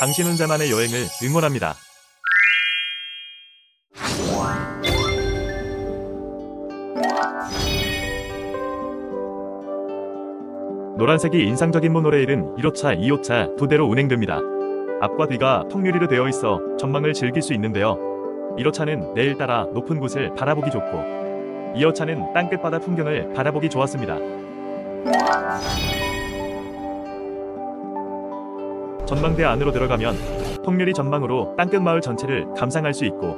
당신 혼자만의 여행을 응원합니다. 노란색이 인상적인 모노레일은 1호차, 2호차 두 대로 운행됩니다. 앞과 뒤가 통유리로 되어 있어 전망을 즐길 수 있는데요. 1호차는 내일 따라 높은 곳을 바라보기 좋고 2호차는 땅끝바다 풍경을 바라보기 좋았습니다. 전망대 안으로 들어가면 통유리 전망으로 땅끝 마을 전체를 감상할 수 있고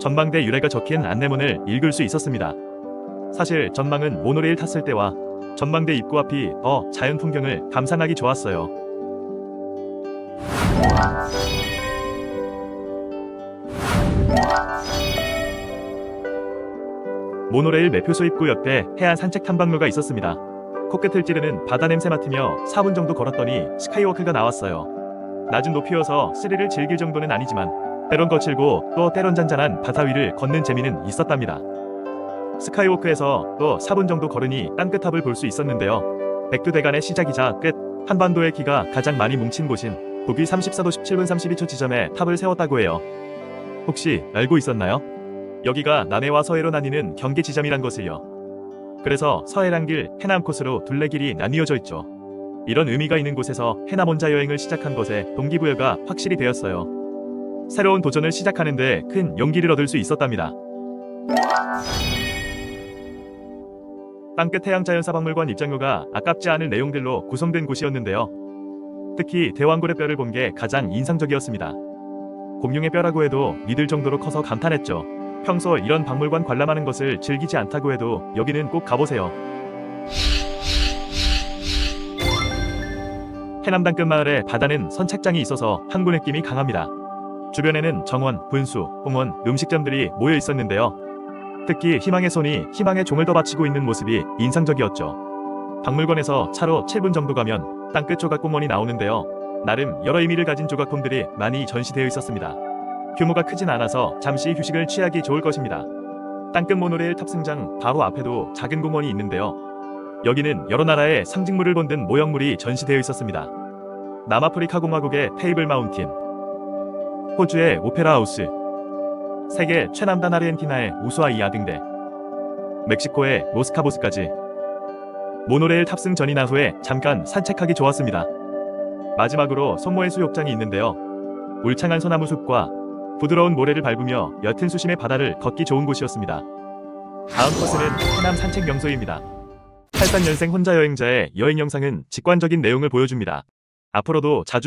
전망대 유래가 적힌 안내문을 읽을 수 있었습니다. 사실 전망은 모노레일 탔을 때와 전망대 입구 앞이 더 자연 풍경을 감상하기 좋았어요. 모노레일 매표소 입구 옆에 해안 산책 탐방로가 있었습니다. 코끝을 찌르는 바다 냄새 맡으며 4분 정도 걸었더니 스카이워크가 나왔어요. 낮은 높이여서 스릴을 즐길 정도는 아니지만 때론 거칠고 또 때론 잔잔한 바다 위를 걷는 재미는 있었답니다. 스카이워크에서 또 4분 정도 걸으니 땅끝탑을 볼 수 있었는데요. 백두대간의 시작이자 끝, 한반도의 기가 가장 많이 뭉친 곳인 북위 34도 17분 32초 지점에 탑을 세웠다고 해요. 혹시 알고 있었나요? 여기가 남해와 서해로 나뉘는 경계 지점이란 것을요. 그래서 서해란 길, 해남 코스로 둘레길이 나뉘어져 있죠. 이런 의미가 있는 곳에서 해남 혼자 여행을 시작한 것에 동기부여가 확실히 되었어요. 새로운 도전을 시작하는데 큰 용기를 얻을 수 있었답니다. 땅끝 해양자연사박물관 입장료가 아깝지 않은 내용들로 구성된 곳이었는데요. 특히 대왕굴의 뼈를 본 게 가장 인상적이었습니다. 공룡의 뼈라고 해도 믿을 정도로 커서 감탄했죠. 평소 이런 박물관 관람하는 것을 즐기지 않다고 해도 여기는 꼭 가보세요. 해남 땅끝 마을의 바다는 선착장이 있어서 항구 느낌이 강합니다. 주변에는 정원, 분수, 홍원, 음식점들이 모여 있었는데요. 특히 희망의 손이 희망의 종을 더 바치고 있는 모습이 인상적이었죠. 박물관에서 차로 7분 정도 가면 땅끝 조각 공원이 나오는데요. 나름 여러 의미를 가진 조각품들이 많이 전시되어 있었습니다. 규모가 크진 않아서 잠시 휴식을 취하기 좋을 것입니다. 땅끝 모노레일 탑승장 바로 앞에도 작은 공원이 있는데요. 여기는 여러 나라의 상징물을 본든 모형물이 전시되어 있었습니다. 남아프리카 공화국의 테이블 마운틴, 호주의 오페라 하우스, 세계 최남단 아르헨티나의 우수아이아 등대, 멕시코의 모스카보스까지 모노레일 탑승 전이나 후에 잠깐 산책하기 좋았습니다. 마지막으로 손모의 수욕장이 있는데요. 울창한 소나무 숲과 부드러운 모래를 밟으며 옅은 수심의 바다를 걷기 좋은 곳이었습니다. 다음 코스는 해남 산책 명소입니다. 83년생 혼자 여행자의 여행 영상은 직관적인 내용을 보여줍니다. 앞으로도 자주